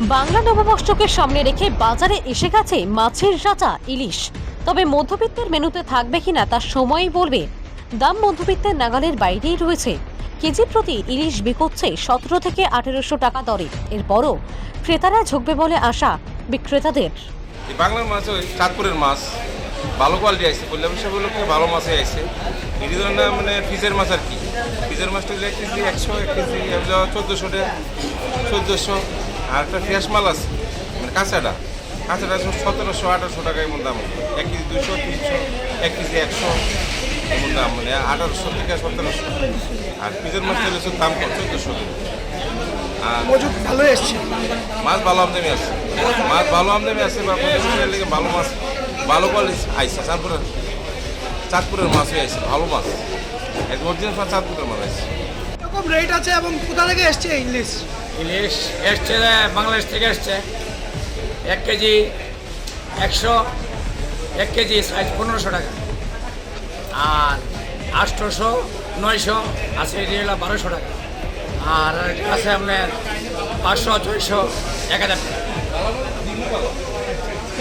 বাংলা নববর্ষকে সামনে রেখে বাজারে এসে গেছে মাছের রাজা ইলিশ। তবে মধ্যবিত্তের মেনুতে থাকবে কিনা তার সময়ই বলবে। দাম মধ্যবিত্তের নাগালের বাইরেই রয়েছে। কেজি প্রতি ইলিশ বিকোচ্ছে সতেরো থেকে আঠেরোশো টাকা দরে। এরপরও ক্রেতারা ঝুঁকবে বলে আশা বিক্রেতাদের। বাংলার মাছ ওই চাঁদপুরের মাছ, ভালো কোয়ালিটি আছে ভালো মাছই আছে মানে ফিজের মাছ আর কি। ফিজের মাছটা একশো, এক কেজি চোদ্দোশো চোদ্দোশো। আর একটা ফ্রেশ মাল আছে। মানে কাঁচাটা। কাঁচাটা সতেরোশো আঠারোশো টাকা এমন দাম। এক কেজি দুশো তিনশো এক কেজি একশো এমন দাম। মানে আঠারোশো থেকে সতেরোশো। আর ফিজের মাছটা হলে দাম কম চোদ্দোশো আর ভালো এসছে মাছ ভালো আমদানি আছে। মাছ ভালো আমদানি আছে বা ভালো মাছ ভালো কোয়ালিটি আইসে চাঁদপুরের চাঁদপুরের মাছই আইসে ভালো মাছ। এক অরিজিনাল মাছ চাঁদপুরের মাছ আইসে এরকম রেট আছে এবং কোথা থেকে এসছে ইংলিশ ইলিশ এসছে বাংলাদেশ থেকে এসছে। এক কেজি একশো, এক কেজি সাইজ পনেরোশো টাকা। আর আষ্টশো নয়শো, আছে এটি হলো বারোশো টাকা। আর আছে আপনার পাঁচশো, ছয়শো, এক হাজার টাকা।